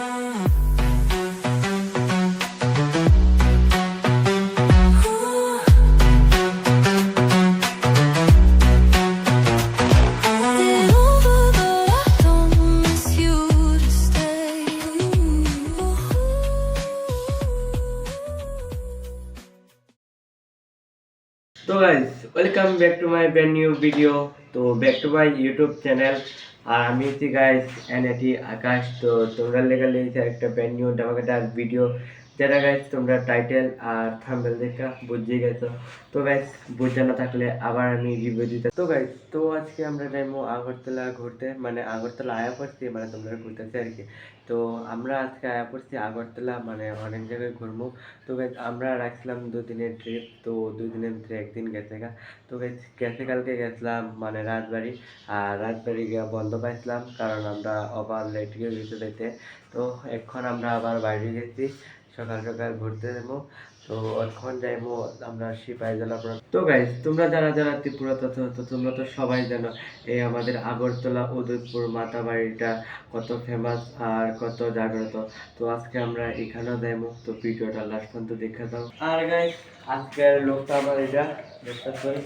তো guys welcome back to my brand new video তো back to my YouTube channel আর আমি হচ্ছি guys N এটি আকাশ। তো তোমরা লেগে লেগেছে একটা ব্র্যান্ড নিউ ডামাকাটার ভিডিও যেটা গাইজ তোমরা টাইটেল আর থাম্বেল দেখা বুঝিয়ে গেছো। তো গাইজ বুঝে না থাকলে আবার আমি রিভিউ দিতে। তো গাইজ তো আজকে আমরা যাইবো আগরতলা ঘুরতে। মানে আগরতলা আয়া পড়ছি মানে তোমরা ঘুরতেছি আর কি। তো আমরা আজকে আয়া পড়ছি আগরতলা মানে অনেক জায়গায় ঘুরবো। তো গাইজ আমরা রাখছিলাম দুদিনের ট্রিপ তো দুদিনের ভিতরে একদিন গেছে গা। তো গাইজ গেছে কালকে গেছিলাম মানে রাজবাড়ি। আর রাজবাড়ি গিয়ে বন্ধ পাইছিলাম, কারণ আমরা আবার লেট গিয়ে যেতে। তো এখন আমরা আবার বাইরে গেছি। সকাল সকাল ঘুরতে যাব। তো এখন যাইবো আমরা সিপাহী জেলা তো গাইজ তোমরা যারা যারা ত্রিপুরা তো তোমরা তো সবাই জানো, এই আমাদের আগরতলা উদয়পুর মাতাবাড়িটা কত ফেমাস আর কত জাগ্রত। তো আজকে আমরা এখানেও যাইবো। তো ভিডিওটা লাস্ট পর্যন্ত দেখে দাও। আর গাইজ আজকের লোকটা আমার এটা দেখতে পাই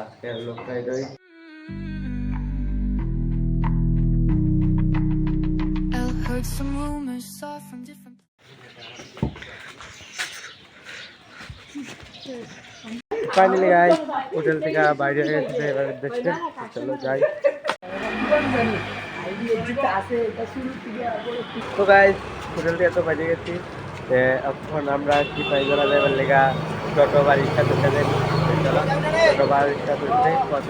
আজকের লোকটা এটাই some rumors finally guys hotel থেকে বাইরে গেছে এবার দেখতে চলো যাই তো গাইজ হোটেল থেকে তো বাইরে গেছি এ, এখন আমরা কি পাই যারা যাবার লেগা টোটো বা রিক্সা ধরতে যাই চলো টোটো বা রিক্সা ধরতে কত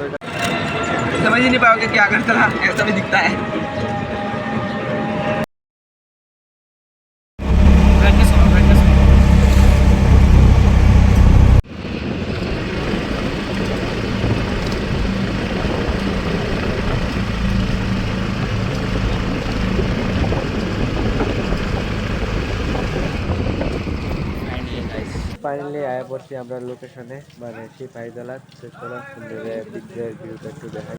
समझ ही नहीं पाओगे कि अगरतला ऐसा भी दिखता है ফাইনালি আয়া পড়ছি আমরা লোকেশনে মানে সেই পাইতলা চলো সুন্দরের বিদ্যের ভিউটা একটু দেখাই।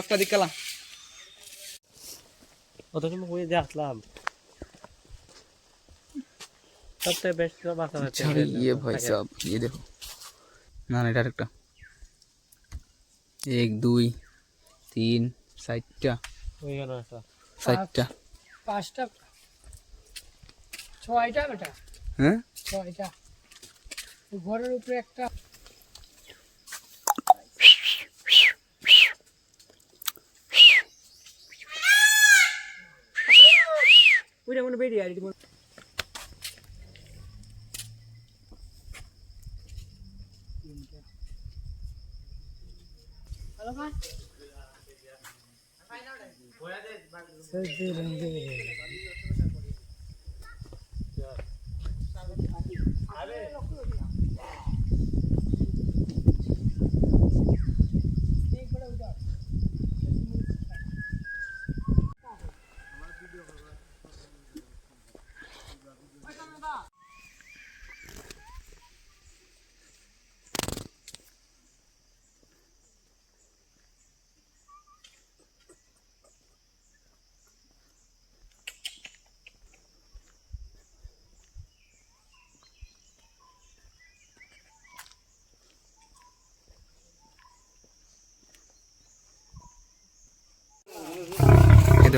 একটা দিকালাম অতক্ষণ হয়ে যে আসলাম সবচেয়ে বেস্ট সব আসা হচ্ছে ইয়ে ভাই সব ইয়ে দেখো না না এটা আরেকটা এক দুই তিন চারটা হয়ে গেল একটা চারটা পাঁচটা ছয়টা বেটা হ্যাঁ ছয়টা ঘরের উপরে একটা കഴിക്കുമ്പോൾ ഹലോ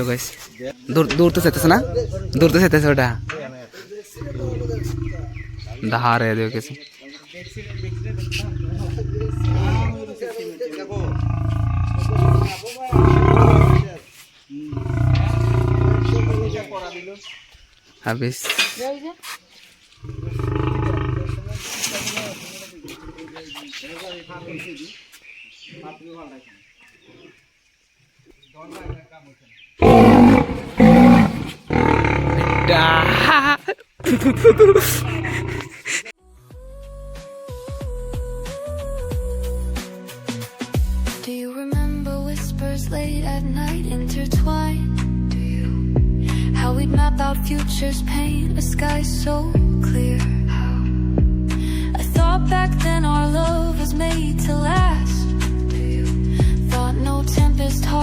বেরিয়ে আর এই তো গাইস দূর দূর তো চাইতেছে না দূর তো চাইতেছে ওটা ধারে দেখো কিছু হাবিস Do you remember whispers late at night intertwined. How we'd map out futures, paint a sky so clear. I thought back then our love was made to last.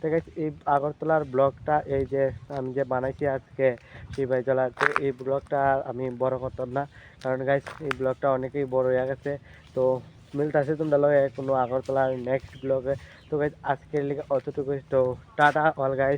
তো আছে, এই আগরতলার ব্লগটা এই যে আমি যে বানাইছি আজকে সিপাহী জেলা তো এই ব্লগটা আমি বড় করতাম না। কারণ গাইস এই ব্লগটা অনেকেই বড় হয়ে গেছে, তো মিলতেছে তোমরা লগে কোনো আগরতলার নেক্সট ব্লগে তো গাইস আজকের লিগে অতটুকু তো টাটা অল গাইস